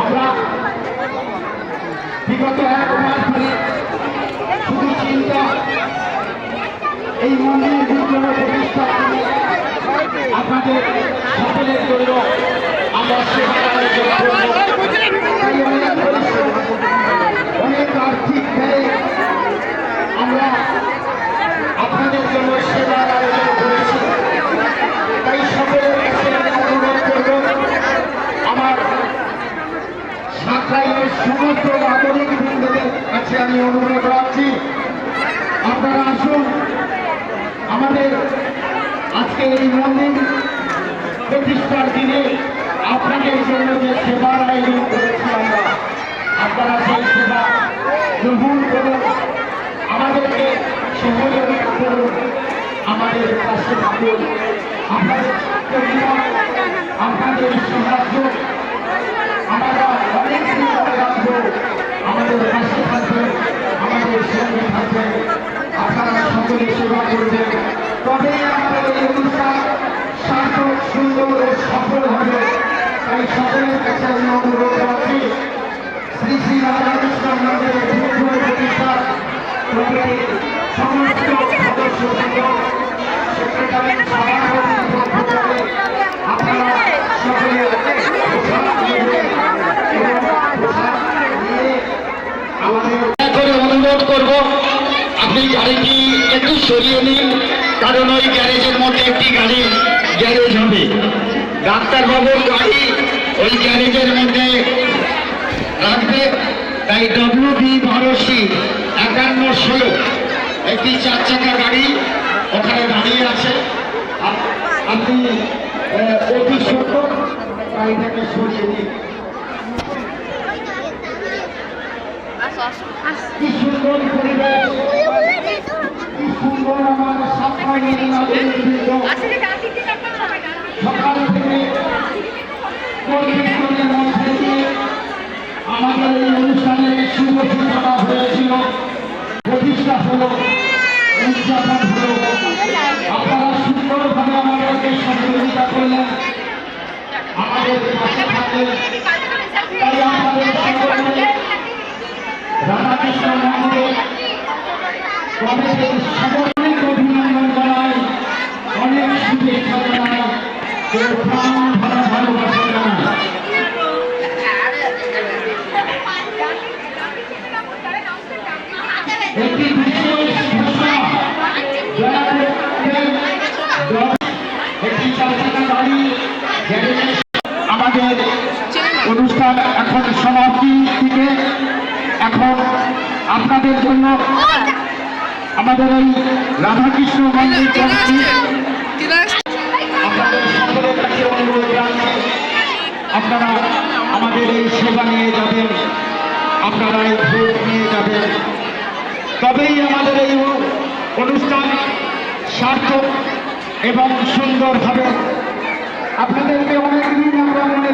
আমরা বিগত এক মাস ধরে শুধু চিন্তা এই মন্দির বিগ্রহ প্রতিষ্ঠা আপনাদের সকলের জন্য আমরা সেবা আয়োজন করব। তাই অনেক পরিশ্রম, অনেক আর্থিক ব্যয় আমরা আপনাদের জন্য সেবার আয়োজন করেছি তাই সকলের কাছে আমি অনুরোধ করব আমার সাঁকরাইয়ের সমস্ত নাগরিক বৃন্দদের কাছে আমি অনুরোধ রাখছি। আপনারা আসুন। আমাদের আজকে এই মন্দির প্রতিষ্ঠার দিনে আপনাদের জন্য যে সেবার আয়োজন করেছি আমরা, আপনারা সেই সেবা গ্রহণ করুন। আমাদেরকে সহযোগিতা করুন। আমাদের পাশে আপনাদের আপনাদের সাহায্য আমরা অনেক দিন ধরে রাখব আমাদের পাশে থাকবে আমাদের সঙ্গে থাকবে আপনারা সকলে সেবা করবেন তবেই আমাদের এই অনুষ্ঠান সার্থক সুন্দর ও সফল হবে তাই সকলের কাছে আমি অনুরোধ রাখছি শ্রী অনুরোধ করব আপনি গাড়িটি একটু সরিয়ে নিন কারণ ওই গ্যারেজের মধ্যে একটি গাড়ি গ্যারেজ হবে ডাক্তারবাবুর গাড়ি ওই গ্যারেজের মধ্যে রাখবে তাই ডব্লিউ বি বারোশি একান্ন ষোলো। একটি চার চাকা গাড়ি ওখানে দাঁড়িয়ে আছে। আপনি অতি সুন্দর গাড়িটাকে সরিয়ে দিন। কি সুন্দর পরিবেশ। তাই আমাদের সকলকে রাধাকৃষ্ণ মন্দিরে কমিটির সকলকে অভিনন্দন জানাই অনেক শুভেচ্ছা জানাই ও প্রাণ ভরা ভালোবাসা জানাই একটি বিশেষ ঘোষণা দয়া একটি চার চাকা গাড়ি গ্যারেজে আমাদের অনুষ্ঠান সমাপ্তি দিকে এখন আপনাদের জন্য আমাদের এই রাধাকৃষ্ণ মন্দির আপনারা আমাদের এই সেবা নিয়ে যাবেন। আপনারা এই ভোট নিয়ে যাবেন। তবেই আমাদের এই অনুষ্ঠান সার্থক এবং সুন্দর হবে। আপনাদেরকে অনেকদিন আমরা মনে